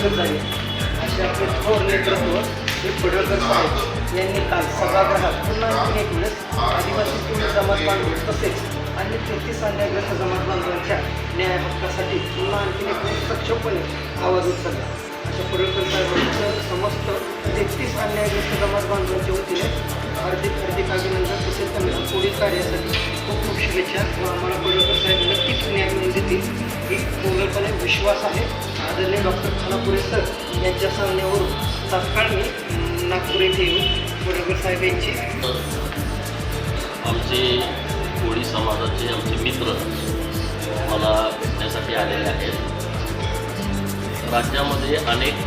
जणू ओळखच असे आपले थोर नेतृत्व हे पडळकर साहेब यांनी काल सभागृहात पुन्हा आणखी एक वेळेस आदिवासी कोळी जमात बांधून तसेच अन्य तेहतीस अन्यायग्रस्त जमात बांधवांच्या न्याय हक्कासाठी पुन्हा आणखी एक वेळेस सक्षमपणे आवाज उचलला. अशा पडळकर साहेबांचं समस्त तेहतीस अन्यायग्रस्त जमात बांधवांच्या वतीने हार्दिक हार्दिक अभिनंदन तसेच त्यांना पुढील कार्यासाठी खूप खूप शुभेच्छा. व आम्हाला पडळकर साहेब नक्कीच न्याय मिळून देतील. ही पूर्णपणे विश्वास आहे. आदरणीय डॉक्टर खानापुरे सर यांच्या सांगण्यावरून तात्काळ मी नागपूर येथे येऊन पडळकर साहेब यांची आमचे कोळी समाजाचे आमचे मित्र मला भेटण्यासाठी आलेले आहेत. राज्यामध्ये अनेक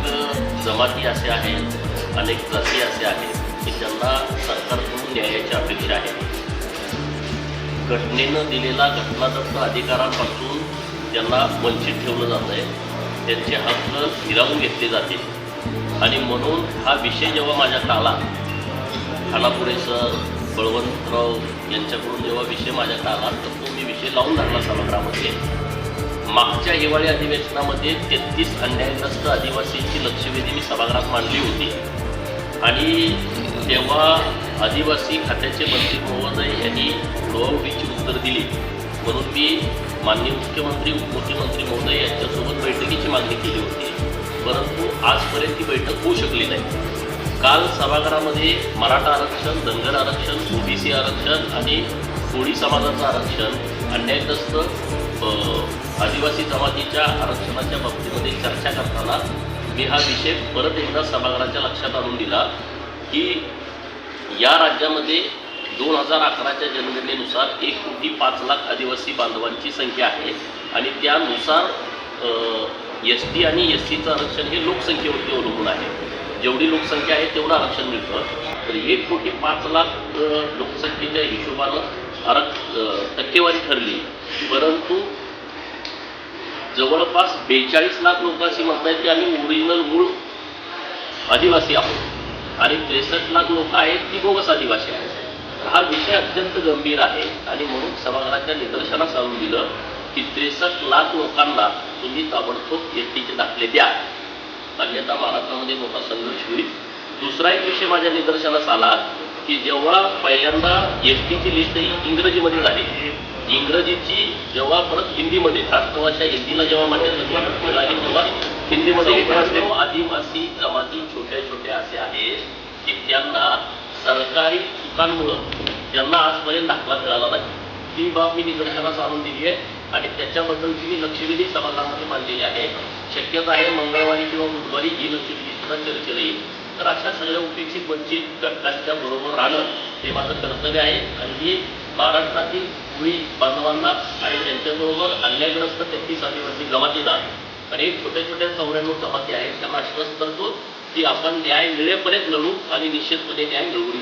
जमाती असे आहेत अनेक जाती असे आहेत की ज्यांना सरकारकडून न्यायाची अपेक्षा आहे. घटनेनं दिलेला घटनादत्त अधिकारांपासून त्यांना वंचित ठेवलं जात आहे त्यांचे हक्क हिरावून घेतले जाते. आणि म्हणून हा विषय जेव्हा माझ्यात आला खानापुरे सर बळवंतराव यांच्याकडून जेव्हा विषय माझ्यात आला तर तो मी विषय लावून धरला सभागृहामध्ये. मागच्या हिवाळी अधिवेशनामध्ये तेहतीस अन्यायग्रस्त आदिवासींची लक्षवेधी मी सभागृहात मांडली होती. आणि तेव्हा आदिवासी खात्याचे मंत्री महोदय यांनी उडवाउडीची उत्तर दिली. म्हणून मी माननीय मुख्यमंत्री उपमुख्यमंत्री महोदय यांच्यासोबत बैठकीची मागणी केली होती. परंतु आजपर्यंत ती बैठक होऊ शकली नाही. काल सभागृहामध्ये मराठा आरक्षण धनगर आरक्षण ओबीसी आरक्षण आणि कोळी समाजाचं आरक्षण अन्यायग्रस्त आदिवासी जमातीच्या आरक्षणाच्या बाबतीमध्ये चर्चा करताना मी हा विषय परत एकदा सभागृहाच्या लक्षात आणून दिला की या राज्यामध्ये दोन हजार अकराच्या जनगणनेनुसार एक कोटी पाच लाख आदिवासी बांधवांची संख्या आहे आणि त्यानुसार एस टी आणि एस सीचं आरक्षण हे लोकसंख्येवरती अवलंबून आहे. जेवढी लोकसंख्या आहे तेवढं आरक्षण मिळतं. तर एक कोटी पाच लाख लोकसंख्येच्या हिशोबानं आरक्ष टक्केवारी ठरली. परंतु जवळपास बेचाळीस लाख लोक अशी म्हणतात की आम्ही ओरिजिनल मूळ आदिवासी आहोत. आणि त्रेसष्ट लाख लोक आहेत ती बोगस आदिवासी आहेत. हा विषय अत्यंत गंभीर आहे. आणि म्हणून सभागृहाच्या निदर्शनास आणून दिलं की त्रेसष्ट लाख लोकांना तुम्ही ताबडतोब एस टीचे दाखले द्या. अन्यथा महाराष्ट्रामध्ये मोठा संघर्ष होईल. दुसरा एक विषय माझ्या निदर्शनास आला की जेव्हा पहिल्यांदा एस टीची लिस्ट ही इंग्रजीमध्ये झाली. इंग्रजीची जेव्हा परत हिंदीमध्ये राष्ट्रभाषा हिंदीला जेव्हा मान्यता तेव्हा हिंदीमध्ये आदिवासी जमाती छोट्या छोट्या असे आहेत. की त्यांना सरकारी चुकांमुळं त्यांना आजपर्यंत दाखला मिळाला नाही. ती बाब मी निदर्शनास आणून दिली आहे आणि त्याच्याबद्दलची मी लक्षवेधी समाजामध्ये मांडलेली आहे. शक्यता आहे मंगळवारी किंवा बुधवारी ही लक्षवेधी सुद्धा चर्चेला येईल. तर अशा सगळ्या उपेक्षित वंचित घटकांच्या बरोबर राहणं हे माझं कर्तव्य आहे. आणि ही महाराष्ट्रातील कुळी बांधवांना आणि त्यांच्याबरोबर अन्यायग्रस्त तेहतीस आदिवासी जमातीला आणि छोट्या छोट्या चौऱ्याण्णव जमाती आहेत त्यांना आश्वस्त करतो. की आपण न्याय मिळेपर्यंत लढू आणि निश्चितपणे न्याय मिळवू.